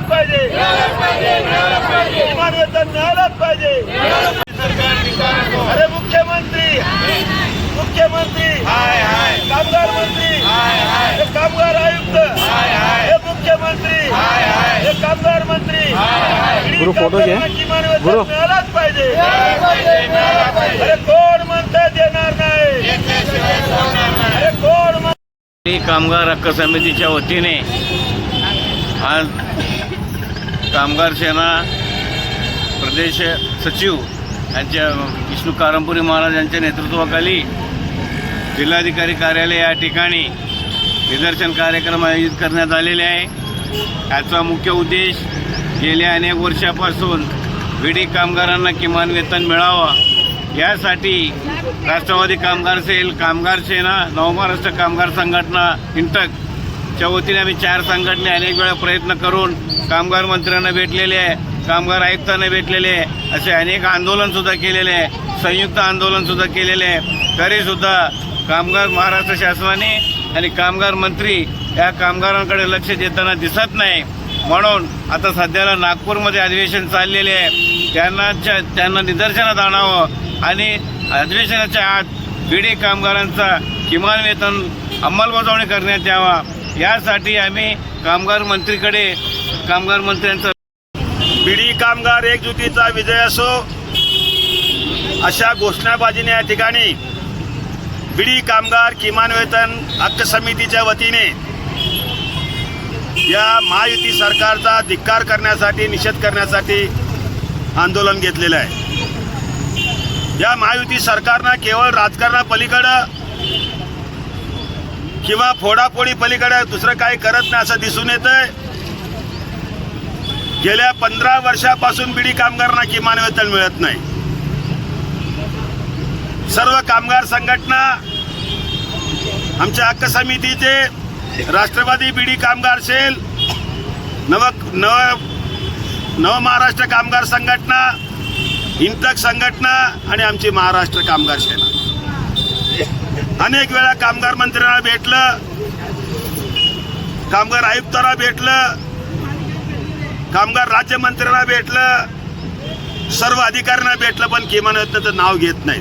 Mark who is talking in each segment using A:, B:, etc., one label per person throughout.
A: मिळालंच पाहिजे. किमान वेतन मिळालंच पाहिजे. अरे मुख्यमंत्री. मुख्यमंत्री. कामगार मंत्री. हे कामगार आयुक्त. हे मुख्यमंत्री. हे कामगार मंत्री.
B: गुरु, फोटो
A: किमान वेतन
B: गुरु.
A: मिळालंच पाहिजे. अरे कोण म्हणतं देणार नाही. अरे कोण
C: कामगार हक्क समितीच्या वतीने आज कामगार सेना प्रदेश सचिव यांच्या विष्णू कारंपुरी महाराज यांच्या नेतृत्वाखाली जिल्हाधिकारी कार्यालय या ठिकाणी निदर्शन कार्यक्रम आयोजित करण्यात आलेले आहे. याचा मुख्य उद्देश गेल्या अनेक वर्षापासून विडी कामगारांना किमान वेतन मिळावं. यासाठी राष्ट्रवादी कामगार सेल कामगार सेना नवमहाराष्ट्र कामगार संघटना च्या वतीने आम्ही चार संघटने अनेक वेळा प्रयत्न करून कामगार मंत्र्यांना भेटलेले आहे कामगार आयुक्तांना भेटलेले आहे असे अनेक आंदोलनसुद्धा केलेले आहे संयुक्त आंदोलनसुद्धा केलेले आहे. तरीसुद्धा कामगार महाराष्ट्र शासनाने आणि कामगार मंत्री या कामगारांकडे लक्ष देताना दिसत नाही. म्हणून आता सध्याला नागपूरमध्ये अधिवेशन चाललेले आहे. त्यांना त्यांना निदर्शनात आणावं आणि अधिवेशनाच्या आत बीडी कामगारांचा किमान वेतन अंमलबजावणी करण्यात यावा. यासाठी आम्ही कामगार मंत्रीकडे कामगार मंत्र्यांचा
A: बीडी कामगार एकजुटीचा विजय असो अशा घोषणाबाजीने या ठिकाणी बीडी कामगार किमान वेतन हक्क समितीच्या वतीने या महायुती सरकारचा धिक्कार करण्यासाठी निषेध करण्यासाठी आंदोलन घेतलेलं आहे. या महायुती सरकारनं केवळ राजकारणापलीकडं किंवा फोडाफोडी पलीकडे दुसरं काही करत नाही असं दिसून येतंय. गेल्या पंधरा वर्षापासून बिडी कामगारांना किमान वेतन मिळत नाही. सर्व कामगार संघटना आमच्या हक्क समितीचे राष्ट्रवादी बिडी कामगार सेल नव नव नव महाराष्ट्र कामगार संघटना इंटक संघटना आणि आमची महाराष्ट्र कामगार सेना. अनेक वेळा कामगार मंत्र्यांना भेटलं कामगार आयुक्तांना भेटलं कामगार राज्यमंत्र्यांना भेटलं सर्व अधिकाऱ्यांना भेटलं पण किमान वेतनाचं नाव घेत नाही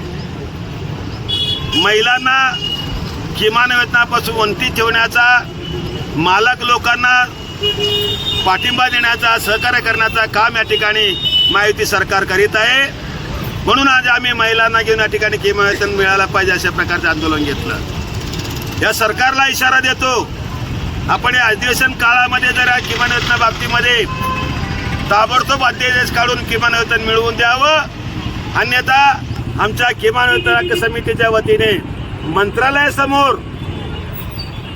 A: महिलांना किमान वेतनापासून वंचित ठेवण्याचा मालक लोकांना पाठिंबा देण्याचा सहकार्य करण्याचा काम या ठिकाणी माहिती सरकार करीत आहे. म्हणून आज आम्ही महिलांना घेऊन या ठिकाणी किमावेतन मिळायला पाहिजे अशा प्रकारचं आंदोलन घेतलं. या सरकारला इशारा देतो आपण या अधिवेशन काळामध्ये जर या किमान वेतना बाबतीमध्ये ताबडतोब अध्यादेश काढून किमान वेतन मिळवून द्यावं. अन्यथा आमच्या किमान वेतन समितीच्या वतीने मंत्रालयासमोर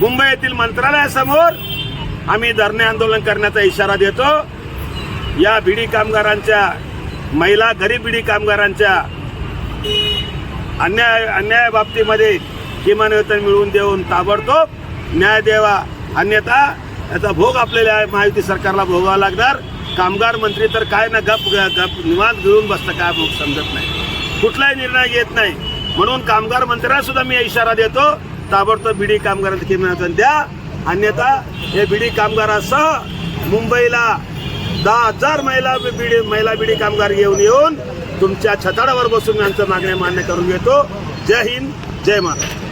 A: मुंबई येथील मंत्रालयासमोर आम्ही धरणे आंदोलन करण्याचा इशारा देतो. या बिडी कामगारांच्या महिला गरीब कामगारांच्या अन्याय अन्याय बाबतीमध्ये किमान वेतन मिळवून देऊन ताबडतोब न्याय द्यावा. अन्यथा याचा भोग आपल्याला महायुती सरकारला भोगावा लागणार. कामगार मंत्री तर काय ना गप गप निवांत घेऊन बसतं काय भोग समजत नाही. कुठलाही निर्णय घेत नाही. म्हणून कामगार मंत्र्यांना सुद्धा मी इशारा देतो ताबडतोब बीडी कामगारांना किमान वेतन द्या. अन्यथा हे बीडी कामगारासह मुंबईला दहा हजार महिला बिडी महिला बिडी कामगार घेऊन येऊन तुमच्या छताडावर बसून यांचं मागण्या मान्य करून घेतो. जय हिंद जय महाराष्ट्र.